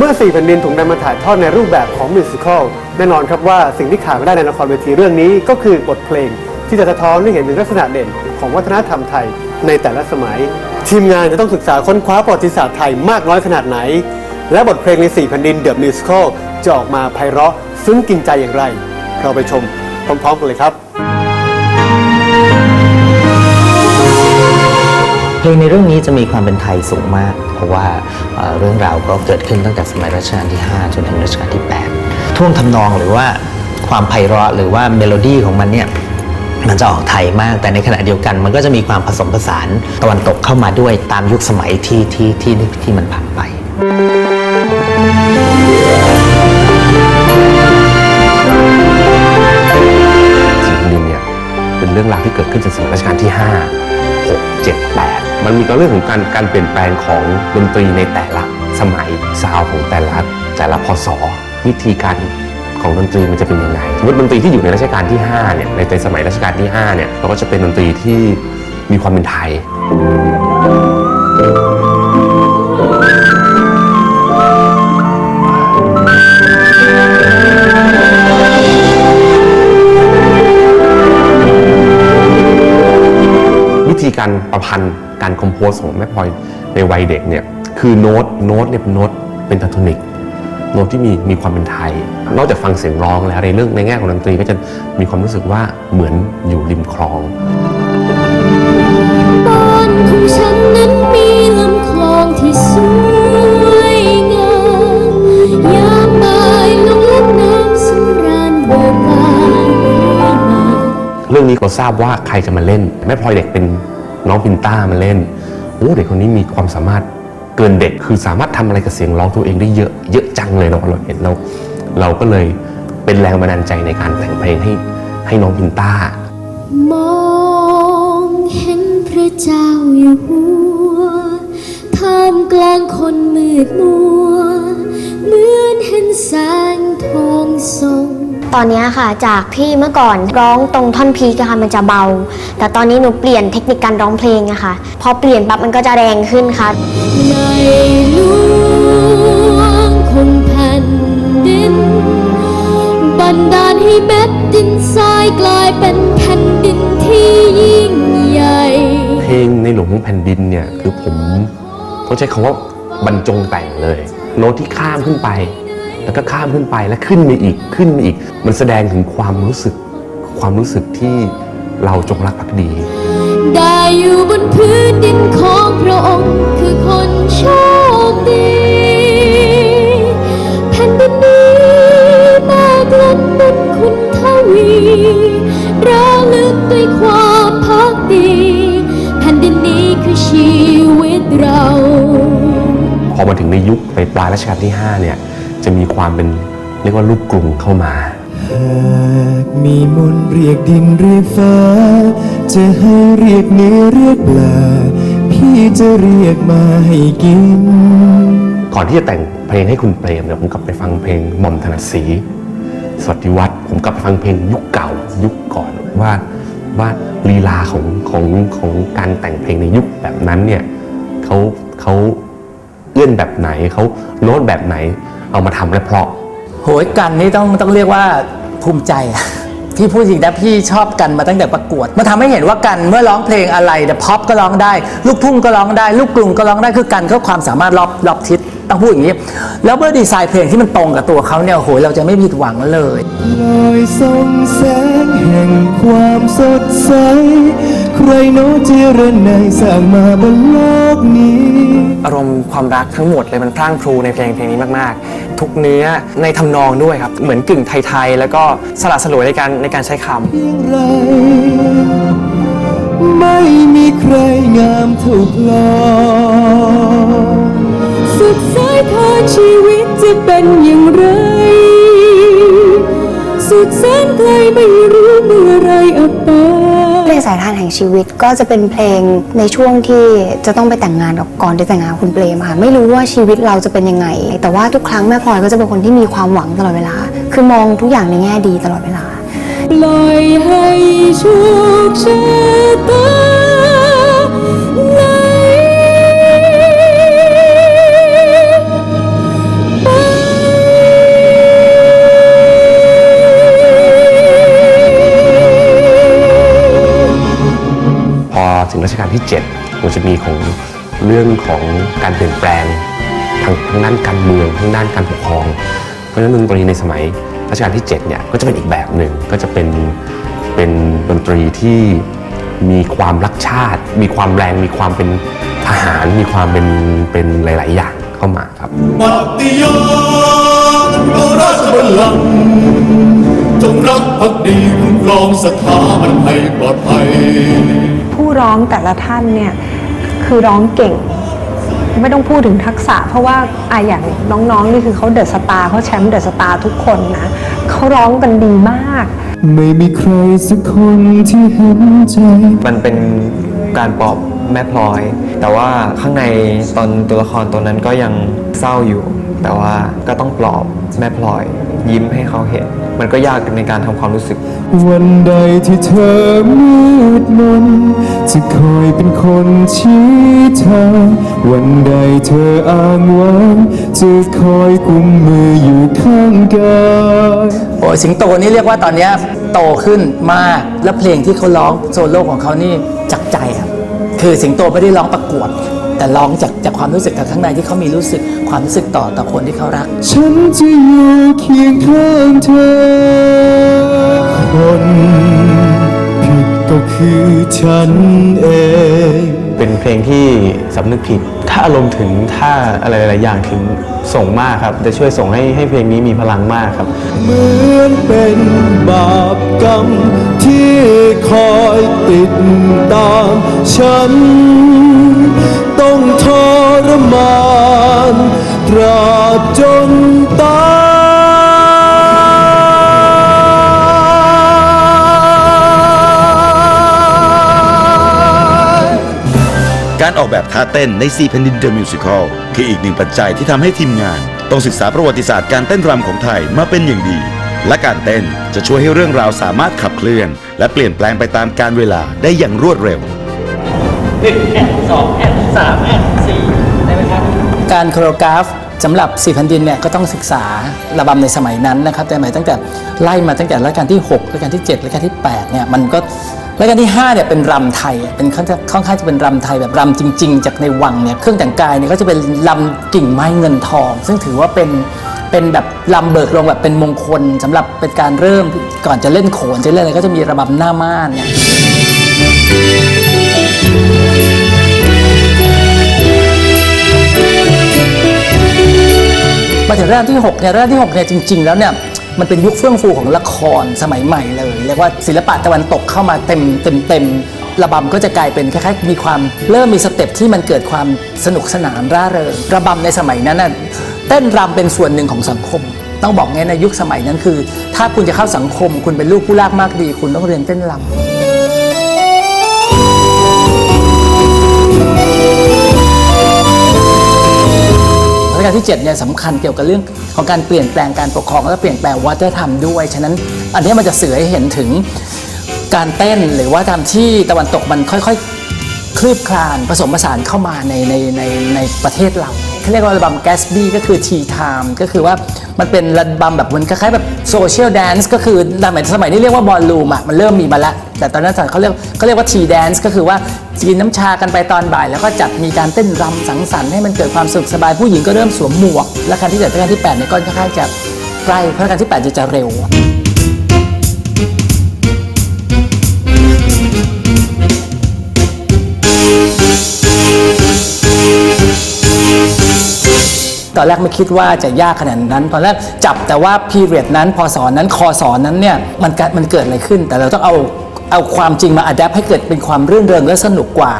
เมื่อสี่แผ่นดินถูกนำมาถ่ายทอดในรูปแบบของมิวสิควลแน่นอนครับว่าสิ่งที่ขาดไม่ได้ในละครเวทีเรื่องนี้ก็คือบทเพลง ที่จะสะท้อนให้เห็นถึงลักษณะเด่นของวัฒนธรรมไทยในแต่ละสมัย ทีมงานจะต้องศึกษาค้นคว้าประวัติศาสตร์ไทยมากน้อยขนาดไหน และบทเพลงในสี่แผ่นดินเดอะมิวสิควลจะออกมาไพเราะซึ้งกินใจอย่างไร เราไปชมพร้อมๆกันเลยครับ ลงในเรื่องนี้จะมีความเป็นไทยสูงมาก เพราะว่าเรื่องราวก็เกิดขึ้นตั้งแต่สมัยรัชกาลที่ 5 จนถึงรัชกาลที่ 8 ท่วงทำนองหรือว่าความไพเราะหรือว่าเมโลดี้ของมันเนี่ยมันจะออกไทยมากแต่ในขณะเดียวกัน มันก็จะมีความผสมผสานตะวันตกเข้ามาด้วยตามยุคสมัยที่ที่ที่ที่มันผ่านไป สีนดินเนี่ยเป็นเรื่องราวที่เกิดขึ้นจากสมัยรัชกาลที่ 5 6 7 8 มันมีก็เรื่องของการการเปลี่ยนแปลงของดนตรีในแต่ละสมัยซาวของแต่ละแต่ละพศวิธีการของดนตรีมันจะเป็นยังไงสมมติดนตรีที่อยู่ในรัชกาลที่5เนี่ยในในสมัยรัชกาลที่5เนี่ยเราก็จะเป็นดนตรีที่มีความเป็นไทยวิธีการประพันธ์ การคอมโพสของแม่พลอยในวัยเด็กเนี่ยคือโน้ตโน้ตเนี่ยเป็นโน้ตเป็นทาโทนิกโน้ตที่มีมีความเป็นไทย นอกจากฟังเสียงร้องแล้วในเรื่องในแง่ของดนตรีก็จะมีความรู้สึกว่าเหมือนอยู่ริมคลองบ้านของฉันนั้นมีลำคลองที่สวยงามยามบ่ายลงเล่นน้ำสำราญโบราณเรื่อยมาเรื่องนี้เราทราบว่าใครจะมาเล่นแม่พลอยเด็กเป็น น้องพินต้ามาเล่นโอ้เด็กคนนี้มีความสามารถเกินเด็กคือสามารถทำอะไรกับเสียงร้องตัวเองได้เยอะเยอะจังเลยเราเราเห็นเราเราก็เลยเป็นแรงบันดาลใจในการแต่งเพลงให้ให้น้องพินต้ามองเห็นพระเจ้าอยู่หัวท่ามกลางคนมืดมัวเหมือนเห็นแสงทองส่อง ตอนเนี้ยค่ะจากที่เมื่อก่อนร้องตรงท่อนพีกอะค่ะมันจะเบา แต่ตอนนี้หนูเปลี่ยนเทคนิคการร้องเพลงอะค่ะพอเปลี่ยนปั๊บมันก็จะแรงขึ้นค่ะในหลวงของแผ่นดิน บันดาลให้เม็ดดินทรายกลายเป็นแผ่นดินที่ยิ่งใหญ่ เพลงในหลวงของแผ่นดินเนี่ยคือผมต้องใช้คำว่าบรรจงแต่งเลย โน้ตที่ข้ามขึ้นไป แล้วก็ข้ามขึ้นไปแล้วขึ้นมาอีกขึ้นมาอีก มันแสดงถึงความรู้สึกความรู้สึกที่เราจงรักภักดี ได้อยู่บนพื้นดินของพระองค์คือคนโชคดีแผ่นดินนี้มากล้นบุญคุณทวีระลึกด้วยความพักดีแผ่นดินนี้คือชีวิตเรา พอมาถึงในยุคไปปลายรัชกาลที่ 5 เนี่ย จะมีความเป็นเรียกว่าลูกกรุงเข้ามา หากมีมนต์เรียกดินเรียกฟ้า จะให้เรียกเนื้อเรียกปลา พี่จะเรียกมาให้กิน ก่อนที่จะแต่งเพลงให้คุณเปรมเนี่ยผมกลับไปฟังเพลงหม่อมถนัดศรีสวัสดิวัฒน์ผมกลับไปฟังเพลงยุคเก่ายุคก่อนว่าว่าลีลาของของของการแต่งเพลงในยุคแบบนั้นเนี่ยเขาเขาเอื้อนแบบไหนเขาโน้ตแบบไหน เอามาทำและเพราะโหยกันนี่ต้องต้องเรียกว่าภูมิใจอะพี่พูดจริงนะพี่ชอบกันมาตั้งแต่ประกวดมันทำให้เห็นว่ากันเมื่อร้องเพลงอะไรแต่พ็อปก็ร้องได้ ลูกทุ่งก็ร้องได้ ลูกกรุงก็ร้องได้คือกันเขาความสามารถรอบรอบทิศต้องพูดอย่างนี้ แล้วเมื่อดีไซน์เพลงที่มันตรงกับตัวเขาเนี่ยโอ้โหเราจะไม่ผิดหวังเลยลอยส่องแสงแห่งความสดใส ใครโน้เจรนายสร้างมาบนโลกนี้ อารมณ์ความรักทั้งหมดเลยมันพรั่งพรูในเพลงเพลงนี้มากๆ ทุกเนื้อในทำนองด้วยครับ เหมือนกึ่งไทยๆ แล้วก็สละสลวยในการในการใช้คำไม่มีใครงามเท่าพลอสุดสายทางชีวิตจะเป็นอย่างไร สุดแสนไกลไม่ เพลงสายทานแห่งชีวิตก็จะเป็นเพลงในช่วงที่จะต้องไปแต่งงานกับก่อนจะแต่งงานคุณเปรมค่ะไม่รู้ว่าชีวิตเราจะเป็นยังไง แต่ว่าทุกครั้งแม่พลอยก็จะเป็นคนที่มีความหวังตลอดเวลา คือมองทุกอย่างในแง่ดีตลอดเวลาปล่อยให้โชคชะตา กาลที่7มันจะมีของเรื่องของการเปลี่ยนแปลงทางทางด้านการเมืองทางด้านการปกครอง เพราะฉะนั้นดนตรีในสมัยรัชกาลที่7เนี่ยก็จะเป็นอีกแบบหนึ่งก็จะเป็นเป็นดนตรีที่มีความรักชาติ มีความแรง มีความเป็นทหาร มีความเป็นเป็นหลาย ๆ อย่างเข้ามาครับ ปฏิญาณต่อราชบัลลังก์จงรักภักดีคุ้มครองสถาบันให้ปลอดภัย ผู้ร้องแต่ละท่านเนี่ยคือร้องเก่ง ไม่ต้องพูดถึงทักษะ เพราะว่าอะอย่างน้องๆนี่คือเขาเดอะสตาร์เขาแชมป์เดอะสตาร์ทุกคนนะเขาร้องกันดีมาก ไม่มีใครสักคนที่เห็นใจมันเป็นการปลอบแม่พลอย แต่ว่าข้างในตอนตัวละครตัวนั้นก็ยังเศร้าอยู่ แต่ว่าก็ต้องปลอบแม่พลอย ยิ้มให้เขาเห็น มันก็ยากในการทำความรู้สึก วันใดที่เธอมืดมนจะคอยเป็นคนชี้ทางวันใดเธออ้างว้างจะคอยกุมมืออยู่ข้างกายโอ้ยสิงโตนี่เรียกว่าตอนเนี้ยโตขึ้นมากแล้วเพลงที่เขาร้องโซโล่ของเขานี่จากใจอะคือสิงโตไม่ได้ร้องประกวด แต่ร้องจากจากความรู้สึกจากข้างในที่เขามีรู้สึกความรู้สึกต่อต่อคนที่เขารัก ฉันจะอยู่เคียงข้างเธอ คนผิดก็คือฉันเองเป็นเพลงที่สำนึกผิด ถ้าอารมณ์ถึงถ้าอะไรหลายๆอย่างถึงส่งมากครับ จะช่วยส่งให้ให้เพลงนี้มีพลังมากครับ เหมือนเป็นบาปกรรมที่คอยติดตามฉัน ต้องทรมานตราบจนตายการออกแบบท่าเต้นใน4แผ่นดินเดอะมิวสิคลคืออีกหนึ่งปัจจัยที่ทำให้ทีมงาน ต้องศึกษาประวัติศาสตร์การเต้นรำของไทยมาเป็นอย่างดี และการเต้นจะช่วยให้เรื่องราวสามารถขับเคลื่อน และเปลี่ยนแปลงไปตามกาลเวลาได้อย่างรวดเร็ว การโคโรกราฟสำหรับสี่แผ่นดินเนี่ยก็ต้องศึกษาระบำในสมัยนั้นนะครับ แต่หมายตั้งแต่ไล่มาตั้งแต่รัชกาลที่6รัชกาลที่7รัชกาลที่8เนี่ยมันก็รัชกาลที่5เนี่ยเป็นรำไทยเป็นค่อนข้างจะเป็นรำไทยแบบรำจริง ๆ จากในวังเนี่ยเครื่องแต่งกายเนี่ยก็จะเป็นลำกิ่งไม้เงินทอง ซึ่งถือว่าเป็นเป็นแบบลำเบิกลงแบบเป็นมงคลสำหรับเป็นการเริ่มก่อนจะเล่นโขนจะเล่นอะไรก็จะมีระบำหน้าม่านเนี่ย มาถึงเรื่องที่6เนี่ยเรื่องที่6เนี่ยจริง ๆ แล้วเนี่ยมันเป็นยุคเฟื่องฟูของละครสมัยใหม่เลยเรียกว่าศิลปะตะวันตกเข้ามาเต็มเต็มเต็มระบำก็จะกลายเป็นคล้ายๆมีความเริ่มมีสเต็ปที่มันเกิดความสนุกสนานร่าเริงระบำในสมัยนั้นน่ะเต้นรำเป็นส่วนหนึ่งของสังคม ต้องบอกไงในยุคสมัยนั้นคือ ถ้าคุณจะเข้าสังคม คุณเป็นลูกผู้ลากมากดี คุณต้องเรียนเต้นรำ ราที่7เนี่ยสำคัญเกี่ยวกับเรื่องของการเปลี่ยนแปลงการปกครองและเปลี่ยนแปลงวัฒนธรรมด้วย ฉะนั้นอันนี้มันจะสื่อให้เห็นถึงการเต้นหรือว่าทำที่ตะวันตกมันค่อยๆ คลืบคลานผสมผสานเข้ามาในในในในประเทศเรา เขาเรียกว่าระบำแกสบี้ก็คือทีไทม์ก็คือว่ามันเป็นระบำแบบมันคล้ายๆแบบโซเชียลแดนซ์ก็คือสมัยสมัยนี้เรียกว่าบอลลูมอะมันเริ่มมีมาแล้วแต่ตอนนั้นเขาเรียกเขาเรียกว่าทีแดนซ์ก็คือว่ากินน้ำชากันไปตอนบ่าย แล้วก็จัดมีการเต้นรำสังสรรค์ให้มันเกิดความสุขสบายผู้หญิงก็เริ่มสวมหมวก และการที่เจ็ดและการที่แปดเนี่ยก็ค่อนข้างจะใกล้เพราะการที่แปดจะจะเร็ว ตอนแรกไม่คิดว่าจะยากขนาดนั้น ตอนแรกจับแต่ว่าพีเรียดนั้นพอสอนนั้นคอสอนนั้นเนี่ยมันมันเกิดอะไรขึ้น แต่เราต้องเอาเอาความจริงมาอัดแอปให้เกิดเป็นความรื่นเริงและสนุกกว่า